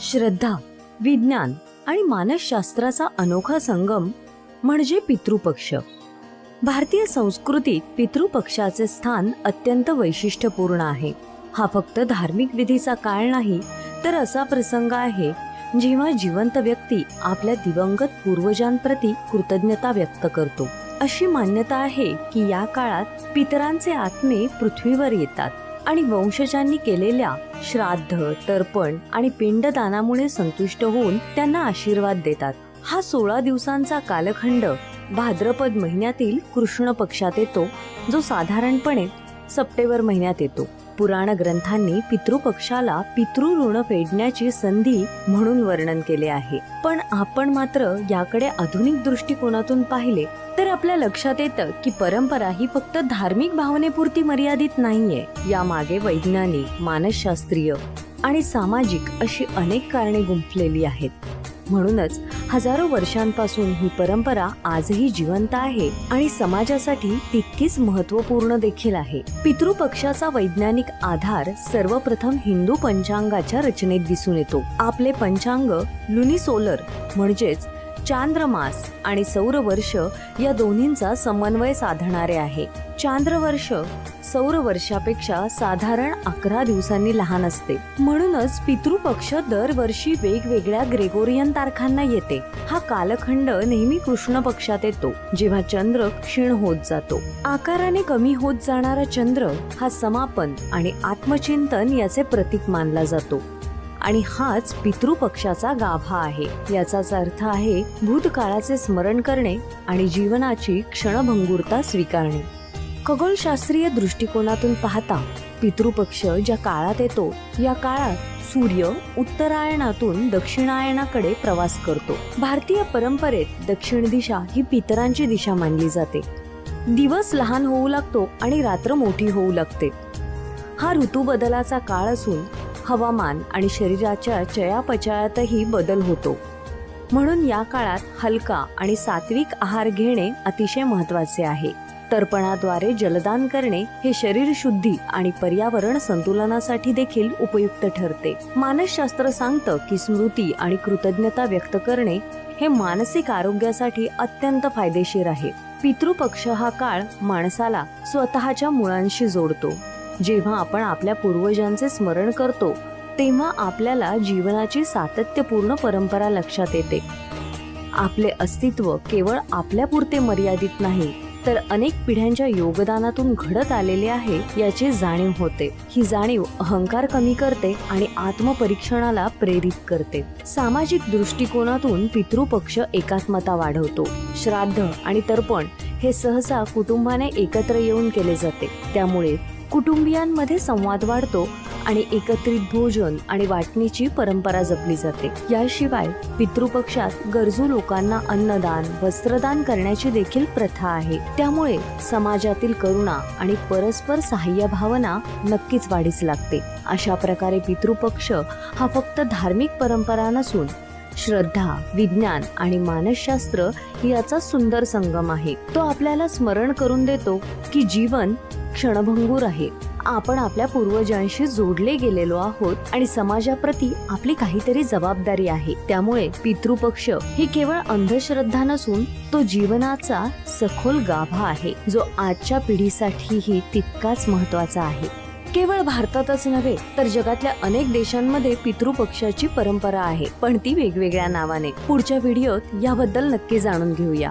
श्रद्धा विज्ञान आणि मानसशास्त्राचा अनोखा संगम म्हणजे पितृपक्ष. भारतीय संस्कृतीत पितृपक्षाचे स्थान अत्यंत वैशिष्ट्यपूर्ण आहे. हा फक्त धार्मिक विधीचा काळ नाही तर असा प्रसंग आहे जेव्हा जिवंत व्यक्ती आपल्या दिवंगत पूर्वजांप्रती कृतज्ञता व्यक्त करतो. अशी मान्यता आहे की या काळात पितरांचे आत्मे पृथ्वीवर येतात आणि वंशजांनी केलेल्या श्राद्ध तर्पण आणि पिंडदानामुळे संतुष्ट होऊन त्यांना आशीर्वाद देतात. हा सोळा दिवसांचा कालखंड भाद्रपद महिन्यातील कृष्ण पक्षात येतो जो साधारणपणे सप्टेंबर महिन्यात येतो. पुराण ग्रंथांनी पितृपक्षाला पितृऋण फेडण्याची संधी म्हणून वर्णन केले आहे. पण आपण मात्र याकडे आधुनिक दृष्टिकोनातून पाहिले तर आपल्या लक्षात येतं की परंपरा ही फक्त धार्मिक भावनेपुरती मर्यादित नाहीये. यामागे वैज्ञानिक मानसशास्त्रीय आणि सामाजिक अशी अनेक कारणे गुंफलेली आहेत. म्हणूनच हजारो वर्षांपासून ही परंपरा आजही जिवंत आहे आणि समाजासाठी तितकीच महत्त्वपूर्ण देखील आहे. पितृपक्षाचा वैज्ञानिक आधार सर्वप्रथम हिंदू पंचांगाच्या रचनेत दिसून येतो. आपले पंचांग लुनिसोलर म्हणजेच चांद्रमास आणि सौरवर्ष या दोन्हींचा समन्वय साधणारे आहे. चांद्रवर्ष सौरवर्षापेक्षा साधारण अकरा दिवसांनी लहान असते. म्हणूनच पितृपक्ष दरवर्षी वेगवेगळ्या ग्रेगोरियन तारखांना येते. हा कालखंड नेहमी कृष्ण पक्षात येतो जेव्हा चंद्र क्षीण होत जातो. आकाराने कमी होत जाणारा चंद्र हा समापन आणि आत्मचिंतन याचे प्रतीक मानला जातो. आणि हाच पितृपक्षाचा गाभा आहे. याचाच अर्थ आहे भूतकाळाचे स्मरण करणे आणि जीवनाची क्षणभंगुरता स्वीकारणे. खगोलशास्त्रीय दृष्टिकोनातून पाहता पितृपक्ष ज्या काळात येतो या काळात सूर्य उत्तरायणातून दक्षिणायनाकडे प्रवास करतो. भारतीय परंपरेत दक्षिण दिशा ही पितरांची दिशा मानली जाते. दिवस लहान होऊ लागतो आणि रात्र मोठी होऊ लागते. हा ऋतू बदलाचा काळ असून हवामान आणि शरीराच्या चयापचयातही बदल होतो. म्हणून या काळात हलका आणि सात्विक आहार घेणे अतिशय महत्त्वाचे आहे. तर्पणाद्वारे जलदान करणे हे शरीर शुद्धी आणि पर्यावरण संतुलनासाठी देखील उपयुक्त ठरते. मानसशास्त्र सांगतं की स्मृती आणि कृतज्ञता व्यक्त करणे हे मानसिक आरोग्यासाठी अत्यंत फायदेशीर आहे. पितृपक्ष हा काळ माणसाला स्वतःच्या मुळांशी जोडतो. जेव्हा आपण आपल्या पूर्वजांचे स्मरण करतो तेव्हा आपल्याला जीवनाची सातत्यपूर्ण परंपरा लक्षात येते. आपले अस्तित्व केवळ आपल्यापुरते मर्यादित नाही तर अनेक पिढ्यांच्या योगदानातून घडत आलेले आहे याची जाणीव होते. ही जाणीव अहंकार कमी करते आणि आत्मपरीक्षणाला प्रेरित करते. सामाजिक दृष्टिकोनातून पितृपक्ष एकात्मता वाढवतो. श्राद्ध आणि तर्पण हे सहसा कुटुंबाने एकत्र येऊन केले जाते. त्यामुळे कुटुंबियांमध्ये संवाद वाढतो आणि एकत्रित भोजन आणि वाटणीची परंपरा जपली जाते. याशिवाय पितृपक्षात गरजू लोकांना अन्नदान वस्त्रदान करण्याची देखील प्रथा आहे. त्यामुळे समाजातील करुणा आणि परस्पर सहाय्य भावना नक्कीच वाढीस लागते. अशा प्रकारे पितृपक्ष हा फक्त धार्मिक परंपरा नसून श्रद्धा विज्ञान आणि मानसशास्त्र याचा सुंदर संगम आहे. तो आपल्याला स्मरण करून देतो की जीवन क्षणभंगूर आहे. आपण आपल्या पूर्वजांशी जोडले गेलेलो आहोत आणि समाजाप्रती आपली काहीतरी जबाबदारी आहे. त्यामुळे पितृपक्ष ही केवळ अंधश्रद्धा नसून तो जीवनाचा सखोल गाभा आहे. जो आजच्या पिढीसाठीही तितकाच महत्त्वाचा आहे. केवळ भारतातच नव्हे तर जगातल्या अनेक देशांमध्ये पितृपक्षाची परंपरा आहे. पण ती वेगवेगळ्या नावाने. पुढच्या व्हिडिओत याबद्दल नक्की जाणून घेऊया.